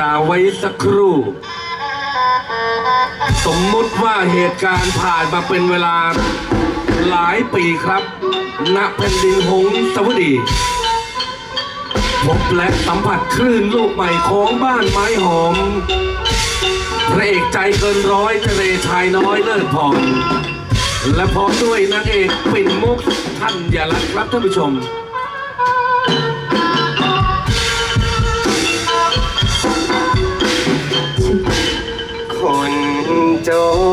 ตาไว้สักครู่ สมมุติว่าเหตุการณ์ผ่านมาเป็นเวลาหลายปีครับ ณแผ่นดินหงสาวดีพบและสัมผัสคลื่นลูกใหม่ของบ้านไม้หอม พระเอกใจเกินร้อยทะเลชายน้อยเลิศพรและพร้อมด้วยนางเอกปิ่นมุกท่านอย่ารักครับท่านผู้ชม จน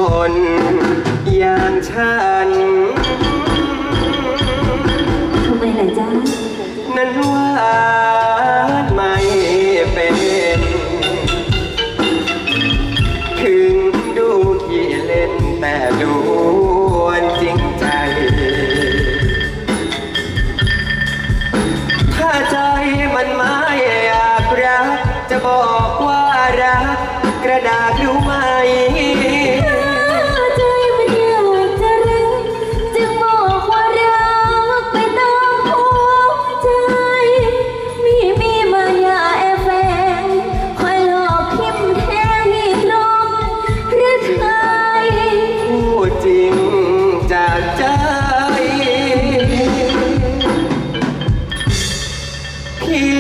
พี่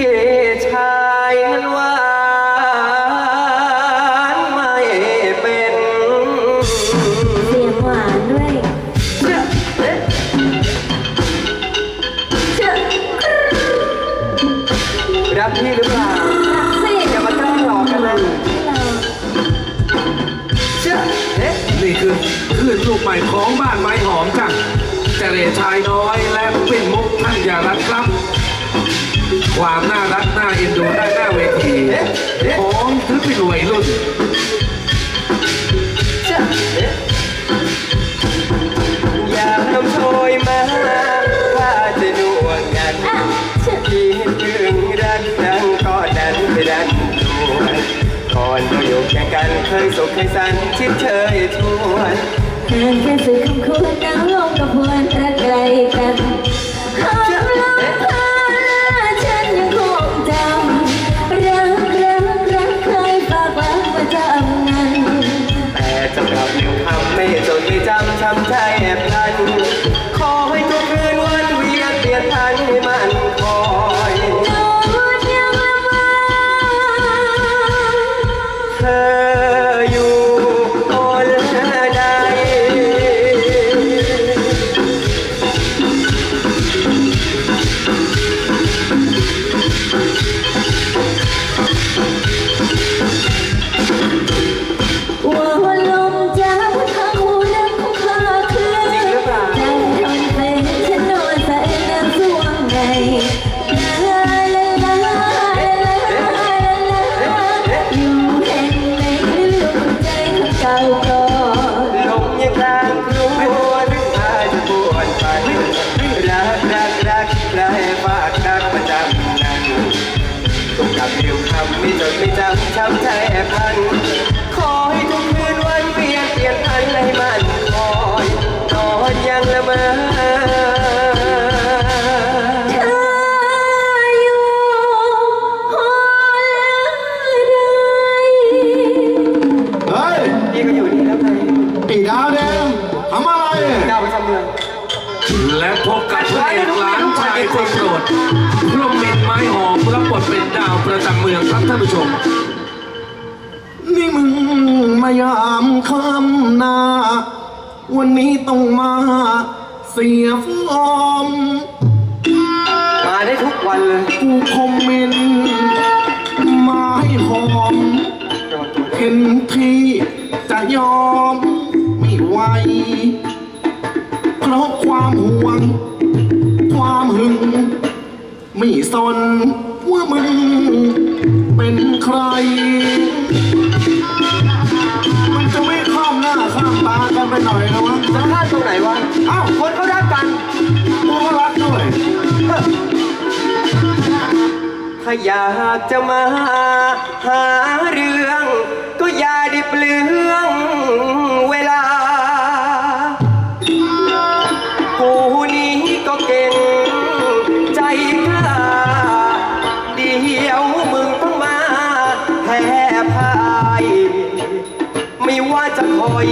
ชายมันหวานไม่เป็นเสียงหวานด้วยเจ้าเจ้ารักพี่หรือเปล่าสิอย่ามาแกล้งหลอกกันเราเชื่อเอ๊ะนี่คือคลื่นลูกใหม่ของบ้านไม้หอมจ้ะเจเรชายน้อยและปิ่นมุกท่านอย่ารักครับ ความน่ารักน่าเอ็นดูได้หน้าเวทีของถือเป็นวัยรุ่นเชื่อเอ๊ะอยากนำโชยมาถ้าจะดวงกันอะเจ้าคิดถึงรักดังก็ดันไปดันตัวก่อนเราอยู่แค่กันเคยสุขเคยสันชิดเชยชวนห่างแค่สื่อคำควรน้ำลงกับพวนรักไกลกัน เฮ้ยพี่ก็อยู่นี่แล้วไงไอ้ดาวแดงทำอะไรดาวประจำเมืองและพบกับพระเอกหลานชายคนโปรดพรหมมินไม้หอมรับบทเป็นดาวประจำเมืองครับท่านผู้ชม นี่มึงมายามคำหนา วันนี้ต้องมา เสียฟอร์มมาได้ทุกวันเลยกูคอมเมนต์มาให้หอมระวังตัวด้วยเห็นทีจะยอมไม่ไหวเพราะความห่วง ความหึง ไม่สนว่ามึงเป็นใครมันจะไม่ข้ามหน้าข้ามตากันไปหน่อยนะวะจะพลาดตรงไหนวะอ้าวคนเขารักกันกูก็รักด้วยถ้าอยากจะมาหาเรื่อง ก็อย่าได้เปลือง อย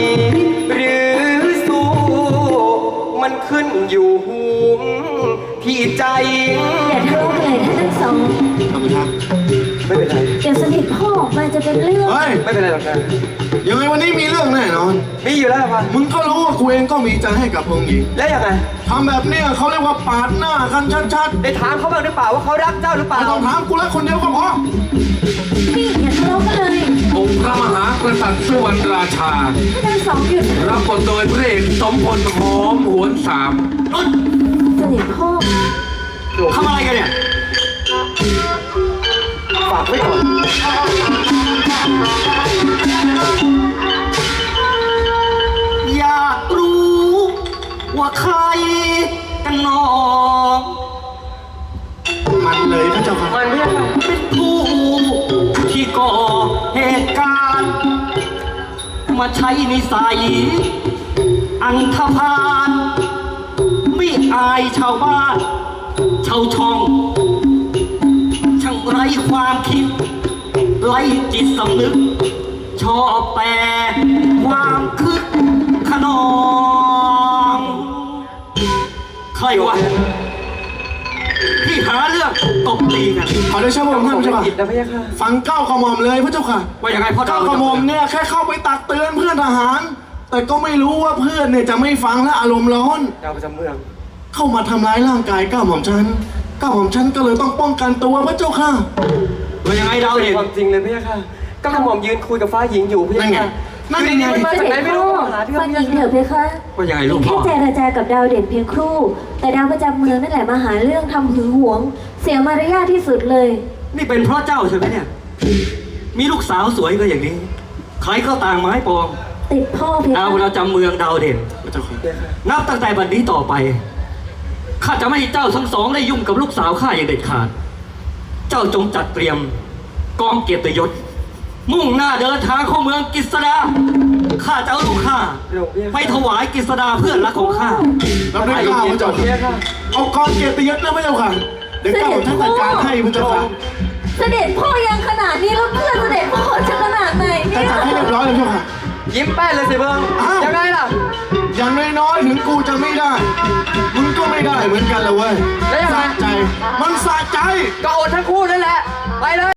หรือสู้ มันขึ้นอยู่ที่ใจ อย่าทะเลาะกันเลยท่านทั้งสอง ขอบคุณครับ ไม่เป็นไรเดี๋ยวเสด็จพ่อออกมาจะเป็นเรื่อง เฮ้ยไม่เป็นไรหรอกนะยังไงวันนี้มีเรื่องแน่นอน มีอยู่แล้วป่ะมึงก็รู้ว่ากูเองก็มีใจให้กับองค์หญิงแล้วยังไงทำแบบเนี้ยเขาเรียกว่าปาดหน้ากันชัดได้ถามเขาบ้างหรือเปล่าว่าเขารักเจ้าหรือๆเปล่า ไม่ต้องถามกูแล้วคนเดียวก็พอนี่อย่าทะเลาะกันเลยองค์พระมหากษัตริย์สุวรรณราชาท่านทั้งสองหยุดรับบทโดยพระเอกสมพลหอมหวนสาม เสด็จพ่อทำอะไรกันเนี่ย ฝากไว้ก่อนอยากรู้ว่าใครกันหนอมันเลยพระเจ้าค่ะมันไม่ใช่เป็นผู้ที่ก่อเหตุการณ์ มาใช้นิสัย อันธพาลไม่อายชาวบ้าน ชาวช่องช่าง ไร้ความคิด ไร้จิตสำนึก ชอบแต่ความคึกขนองใครวะที่หาเรื่องตบตีกัน ขอได้ใช่พระองค์ท่านพระเจ้าค่ะผิดนะพี่ค่ะ ฟังเก้ากระหม่อมเลยพระเจ้าค่ะว่ายังไงพ่อเก้ากระหม่อมเนี่ยแค่เข้าไปตักเตือนเพื่อนทหาร แต่ก็ไม่รู้ว่าเพื่อนเนี่ยจะไม่ฟังและอารมณ์ร้อนเจ้าประจำเมือง เข้ามาทำร้ายร่างกายเก้าหม่อมฉันเก้าหม่อมฉันก็เลยต้องป้องกันตัวพระเจ้าค่ะว่ายังไงเราเป็นเห็น ความจริงเลยพี่ค่ะก็กระหม่อมยืนคุยกับฟ้าหญิงอยู่พี่นั่นไงค่ะนั่นไง อยู่ดีๆมันมาเสจากไหนด็จไม่พ่รู้อหาที่ฟังหเพื่ญิงเถอะเพคะว่ายังไงลูกแค่พ่อเจรจากับดาวเด่นเพียงครู่ แต่ดาวประจำเมืองนั่นแหละมาหาเรื่องทำหึงหวง เสียมารยาทที่สุดเลย นี่เป็นเพราะเจ้าใช่ไหมเนี่ย มีลูกสาวสวยก็อย่างนี้ ใครก็ต่างไม้ปอง ติดพ่อเพดาคะวเราจำเมืองดาวเด่น พระเจ้าค่ะพี่ค่ะนับตั้งแต่บัดนี้ต่อไป ข้าจะไม่ให้เจ้าทั้งสองได้ยุ่งกับลูกสาวข้าอย่างเด็ดขาด เจ้าจงจัดเตรียมกองเกียรติยศ มุ่งหน้าเดินทางเข้าเมืองกิษดา ข้าจะเอาลูกข้าเดี๋ยวพี่ไปถวายกิษดาเพื่อนรักของข้ารับด้วยเก้าพระเจ้าพี่ค่ะค่ะเอากองเกียรติยศนะพระเจ้าค่ะ เดี๋ยวเก้าหม่อมฉันจัดการให้พระเจ้าค่ะ เสด็จพ่อยังขนาดนี้แล้ว อย่างน้อยๆถึงกูจะไม่ได้ มึงก็ไม่ได้เหมือนกันเลยเว้ยแล้วยังไง สะใจ มันสะใจ ก็อดทั้งคู่นั่นแหละ ไปเลย